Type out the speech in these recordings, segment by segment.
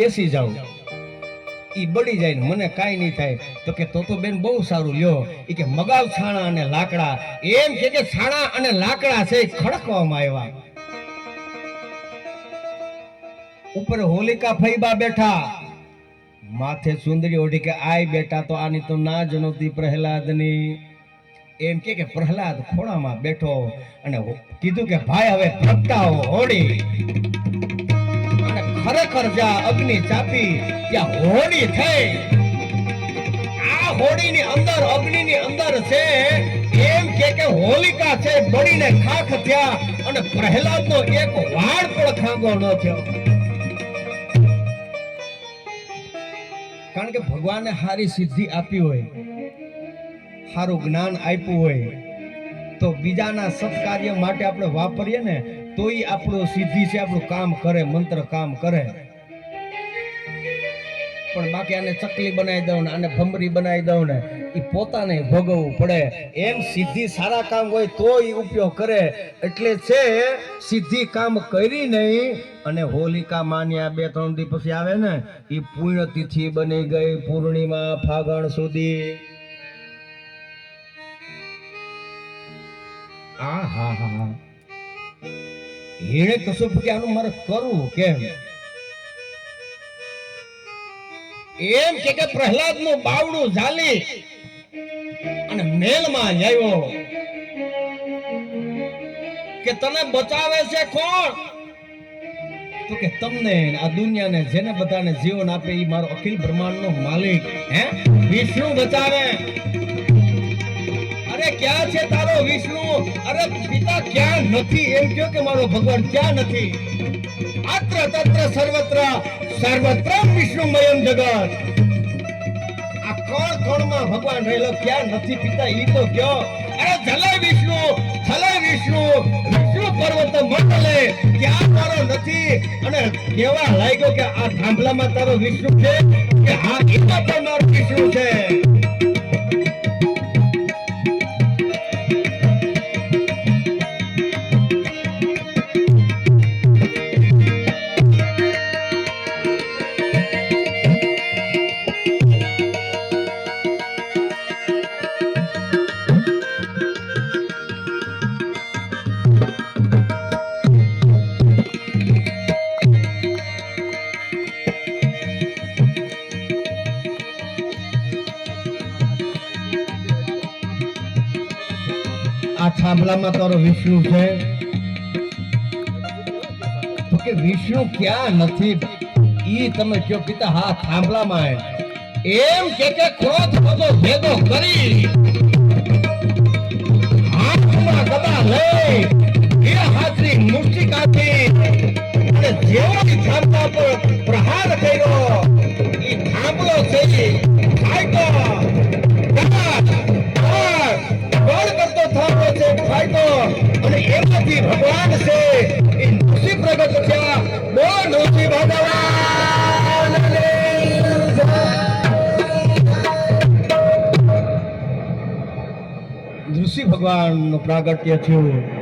બેસી જાઉં. ઈ બળી જાય ને મને કાંઈ નહીં થાય. તો કે તો બેન બહુ સારું, લ્યો. એ કે મગાવ છાણા અને લાકડા. એમ કે કે છાણા અને લાકડા છે ખડકવામાં આવ્યા. ઉપર હોલિકા ફૈબા બેઠા. માથે સુંદરી ઓઢી કે, આય બેટા, તો આની તો ના જનોતી પ્રહલાદની. એમ કે કે, પ્રહલાદ ખોળામાં બેઠો અને કીધું કે, ભાઈ, હવે હોળી. અને ખરેખર જ્યાં અગ્નિ ચાપી, ત્યાં હોળી થઈ. આ હોળીની અંદર, અગ્નિની અંદર છે, એમ કે કે હોલિકા છે, બળીને ખાખ થયા અને પ્રહલાદનો એક વાળ પણ ખાંગો ન થયો. કારણ કે ભગવાને સારી સિદ્ધિ આપી હોય સારું જ્ઞાન આપ્યું હોય, તો બીજાના સત્કાર્ય માટે આપણે વાપરીએ ને તોય આપણું સિદ્ધિ છે, આપણું કામ કરે, મંત્ર કામ કરે. પણ બાકી આને ચકલી બનાવી દઉં ને, આને ભમરી બનાવી દઉં ને એ પોતાને ભોગવવું પડે. એમ સિદ્ધિ સારા કામ હોય તો એ ઉપયોગ કરે. એટલે છે, સિદ્ધિ કામ કરી નહીં, અને હોલિકા માન્યા બે ત્રણ દી પછી આવે ને એ પુણ્યતિથિ બની ગઈ, પૂર્ણિમા ફાગણ સુધી. આ હા હા હા હેણે કશું કે મારે કરવું? કેમ? એમ કે પ્રહલાદનું બાવડું ઝાલી અને મેલમાં આવ્યો કે તને બચાવે છે કોણ? તો કે તમને ને આ દુનિયાને જેને બધાને જીવન આપે એ મારો અખિલ બ્રહ્માંડનો માલિક, હે? વિષ્ણુ બચાવે? ક્યાં છે તારો વિષ્ણુ? અરે પિતા, ક્યાં નથી? એમ કયો કે મારો ભગવાન ક્યાં નથી? આત્ર તત્ર સર્વત્ર સર્વત્ર વિષ્ણુમયમ જગત. આ કણ કણમાં ભગવાન રહેલો, ક્યાં નથી પિતા, ઈ તો કયો. અરે જલય વિષ્ણુ થલે વિષ્ણુ વિષ્ણુ પર્વત મંડલે ક્યાં તારો નથી? અને કેવા લાગ્યો કે આ થાંભલામાં તારો વિષ્ણુ છે? કે હા એમાં તો મારો વિષ્ણુ છે? આ થાંભલામાં તારો વિષ્ણુ છે? કે વિષ્ણુ ક્યાં નથી? ઈ તમે કયો પિતા, હા, થાંભલામાં. એમ કે કે ક્રોધ બધો ભેગો કરી. હાથમાં ગદા લઈ એ હાથની મુષ્ટિકાથી અને જેવો થાંભલા પર પ્રહાર કર્યો, ઈ થાંભલો છે પ્રગટ થયા બોલ નૃસિંહ ભગવાનનું પ્રાગટ્ય થયું.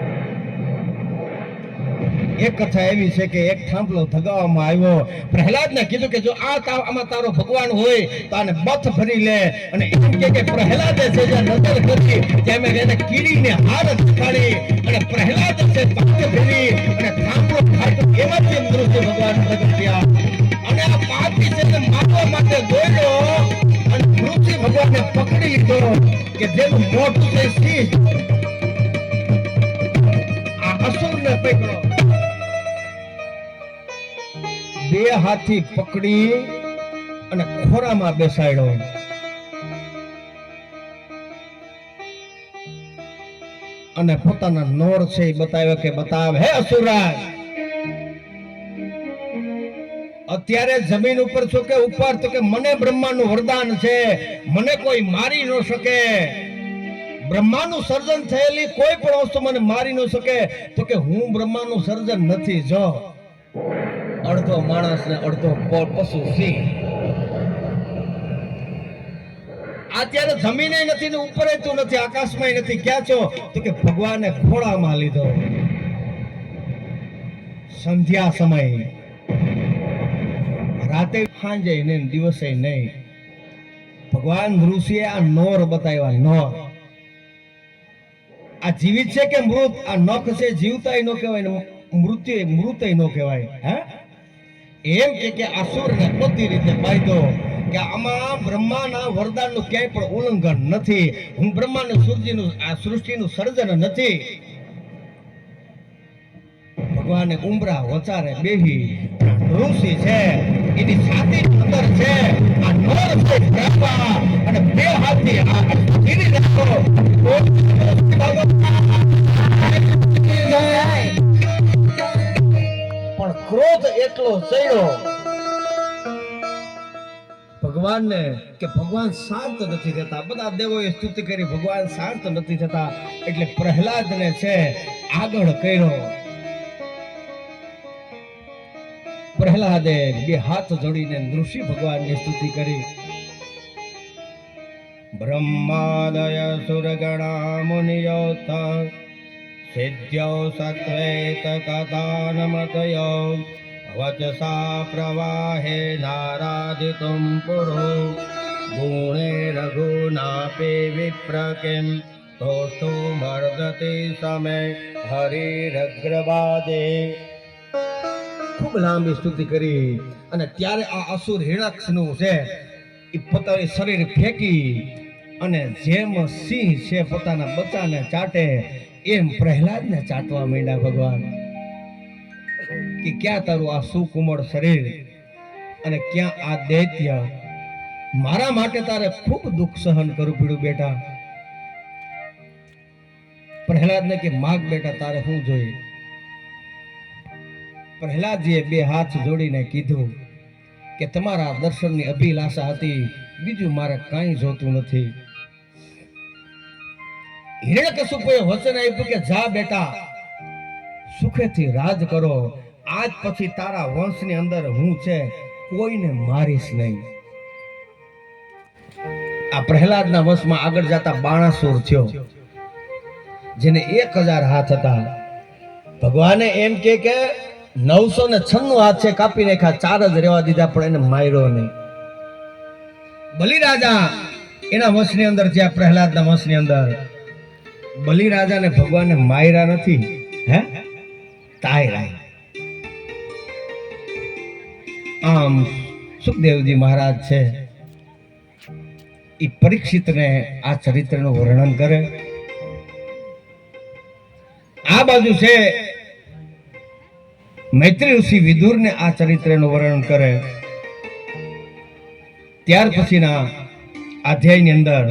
એક કથા એવી છે કે એક થાંભલો ધગાવવામાં આવ્યો. પ્રહલાદને કીધું કે જો આ તાવ આમાં તારો ભગવાન હોય તો આને બથ ભરી લે. અને એમ કે કે પ્રહલાદે છે જે નજર કરી ત્યાં મેં એને કીડીને હાર દેખાડી અને પ્રહલાદ છે પગ ભરી, અને થાંભલો ફાટ્યો એમાંથી ઋષિ ભગવાન પ્રગટ્યા. અને આ પાપી છે તે મારવા માટે દોડ્યો, અને મૃત્યુ ભગવાનને પકડી લીધો, કે જેનું મોટું છે સિંહ આ અસુરને પકડો. બે હાથી પકડી અને ખોરામાં બેસાડ્યો. અને પોતાના નોર છે એ બતાવ્યો કે, બતાવ, હે અસુરાજ, અત્યારે જમીન ઉપર છો કે ઉપર? તો કે મને બ્રહ્માનું વરદાન છે. મને કોઈ મારી ન શકે. બ્રહ્માનું સર્જન થયેલી કોઈ પણ વસ્તુ મને મારી ન શકે. તો કે હું બ્રહ્માનું સર્જન નથી, જો. અડધો માણસ ને અડધો પશુ સિંહ. અત્યારે જમીને નથી ને ઉપર તું નથી, આકાશમાં નથી. ક્યાં છો? તો કે ભગવાને ખોળામાં લીધો. સંધ્યા સમય. રાતે સાંજે નહીં દિવસે નહીં. ભગવાન ઋષિએ આ નોર બતાવ્યા, નોર. આ જીવિત છે કે મૃત? આ નખ છે, જીવતાય ન કહેવાય મૃત્યુ, મૃતય ન કહેવાય, હે? એમ કે કે અસુર ને બધી રીતે ફાયદો કે આમાં બ્રહ્માના વરદાનનું ક્યાંય પણ ઉલ્લંઘન નથી. હું બ્રહ્માનું સૂર્યનું, આ સૃષ્ટિનું સર્જન નથી. ભગવાને ઉમરા વચારે બેહી. ઋષિ છે. એની છાતી અંદર છે. આ નોર છે અને બે હાથથી આ ક્રોધ એટલો ચડ્યો. ભગવાનને કે ભગવાન શાંત નથી થતા બધા દેવોએ સ્તુતિ કરી, ભગવાન શાંત નથી થતા. એટલે પ્રહલાદને છે આગળ કર્યો. પ્રહલાદે બે હાથ જોડીને નૃષિ ભગવાનની સ્તુતિ કરી. બ્રહ્માદય સુરગણા મુનિયોત સિદ્ધ્યો સત્વેત કથાનમતયો. વચસા પ્રવાહે નારાધિતુમ પુરો ગુણે રઘુનાપે વિપ્રકિમ તોષ્ટુ મર્દતિ સમે હરિરગ્રવાદે ખૂબ લાંબી સ્તુતિ કરી અને ત્યારે આ અસુર હિરણ્યકશિપુ છે, એ પોતાનું શરીર ફેંકી અને જેમ સિંહ છે પોતાના બચ્ચાને ચાટે, એમ પ્રહલાદને ચાટવા માંડ્યા ભગવાન. કે ક્યાં તારું આ સુકુમળ શરીર અને ક્યાં આ દૈત્ય? મારા માટે તારે ખૂબ દુઃખ સહન કરવું પડ્યું બેટા. પ્રહલાદને કે, માગ બેટા, તારે શું જોઈએ? પ્રહલાદજીએ બે હાથ જોડીને કીધું કે, તમારા દર્શનની અભિલાષા હતી, બીજું મારે કાંઈ જોતું નથી. હિરણ્યકશિપુએ વચન આપ્યું કે, જા બેટા, સુખેથી રાજ કરો. આજ પછી તારા વંશની અંદર હું છે, કોઈને મારીશ નહીં. આ પ્રહલાદના વંશમાં આગળ જતા બાણાસુર થયો, જેને એક હજાર હાથ હતા. ભગવાને એમ કે કે, નવસો ને છન્નું હાથ છે, કાપી નાખ્યા, ચાર જ રહેવા દીધા, પણ એને માર્યો નહીં. બલિરાજા એના વંશની અંદર જ્યાં પ્રહલાદના વંશની અંદર. બલિરાજાને ભગવાને માર્યા નથી, હે? તાયરા આમ સુખદેવજી મહારાજ છે. એ પરીક્ષિતને આ ચરિત્રનું વર્ણન કરે. આ બાજુ છે મૈત્રી ઋષિ વિદુરને આ ચરિત્રનું વર્ણન કરે. ત્યાર પછીના અધ્યાયની અંદર